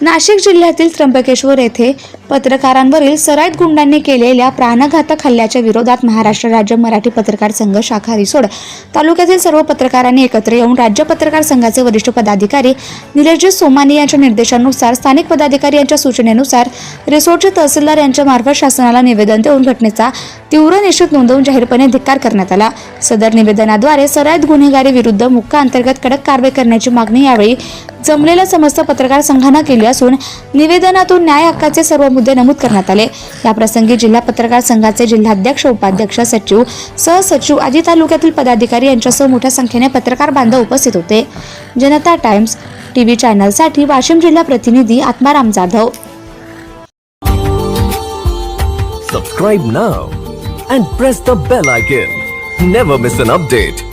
नाशिक जिल्ह्यातील त्र्यंबकेश्वर येथे पत्रकारांवरील सराईत गुंडांनी केलेल्या प्राणघातक हल्ल्याच्या विरोधात महाराष्ट्र राज्य मराठी पत्रकार संघ शाखा रिसोड तालुक्यातील सर्व पत्रकारांनी एकत्र येऊन राज्य पत्रकार संघाचे वरिष्ठ पदाधिकारी निलेशजी सोमानी यांच्या निर्देशानुसार स्थानिक पदाधिकारी यांच्या सूचनेनुसार रिसोडचे तहसीलदार यांच्या मार्फत शासनाला निवेदन देऊन घटनेचा तीव्र निषेध नोंदवून जाहीरपणे धिक्कार करण्यात आला. सदर निवेदनाद्वारे सराईत गुन्हेगारी विरुद्ध मुक्का अंतर्गत कडक कारवाई करण्याची मागणी यावेळी जमलेल्या समस्त पत्रकार संघानं केली असून निवेदनातून न्याय हक्काचे सर्व मुद्दे नमूद करण्यात आले याप्रसंगी जिल्हा पत्रकार संघाचे जिल्हाध्यक्ष उपाध्यक्ष सचिव सहसचिव आदी तालुक्यातील पदाधिकारी यांच्यासह मोठ्या संख्येने पत्रकार बांधव उपस्थित होते जनता टाइम्स टीव्ही चॅनलसाठी वाशिम जिल्हा प्रतिनिधी Atmaram Jadhav Subscribe now and press the bell icon. Never miss an update.